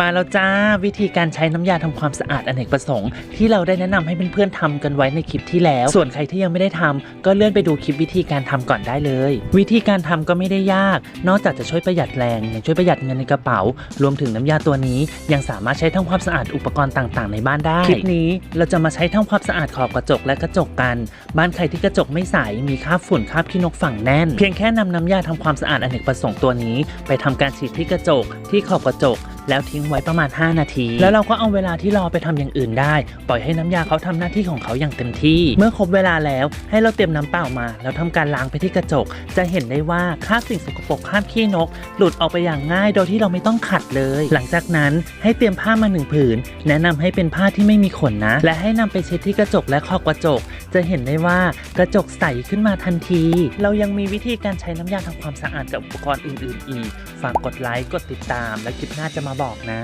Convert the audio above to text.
มาแล้วจ้าวิธีการใช้น้ำยาทำความสะอาดอเนกประสงค์ ที่เราได้แนะนำให้เพื่อนๆทำกันไว้ในคลิปที่แล้ว ส่วนใครที่ยังไม่ได้ทำก็เลื่อนไปดูคลิปวิธีการทำก่อนได้เลย วิธีการทำก็ไม่ได้ยาก นอกจากจะช่วยประหยัดแรงยังช่วยประหยัดเงินในกระเป๋า รวมถึงน้ำยาตัวนี้ ยังสามารถใช้ทำความสะอาดอุปกรณ์ต่างๆ ในบ้านได้คลิปนี้เราจะมาใช้ทำความสะอาดขอบกระจกและกระจกกัน บ้านใครที่กระจกไม่ใสมีคราบฝุ่นคราบขี้นกฝังแน่น เพียงแค่นำน้ำยาทำความสะอาดอเนกประสงค์ตัวนี้ ไปทำการฉีดที่กระจก ที่ขอบกระจก แล้วทิ้งไว้ประมาณ 5 นาที แล้วเราก็เอาเวลาที่รอไปทำอย่างอื่นได้ ปล่อยให้น้ำยาเขาทำหน้าที่ของเขาอย่างเต็มที่ เมื่อครบเวลาแล้วให้เราเตรียมน้ำเปล่ามา แล้วทำการล้างไปที่กระจก จะเห็นได้ว่าคราบสิ่งสกปรกคราบขี้นก หลุดออกไปอย่างง่ายโดยที่เราไม่ต้องขัดเลย หลังจากนั้นให้เตรียมผ้ามาหนึ่งผืน แนะนำให้เป็นผ้าที่ไม่มีขนนะ และให้นำไปเช็ดที่กระจกและขอบกระจก จะเห็นได้ว่ากระจกใสขึ้นมาทันที เรายังมีวิธีการใช้น้ำยาทำความสะอาดกับอุปกรณ์อื่น ๆ อีก ฝากกดไลค์ กดติดตาม และคลิปหน้าจะมาบอกนะ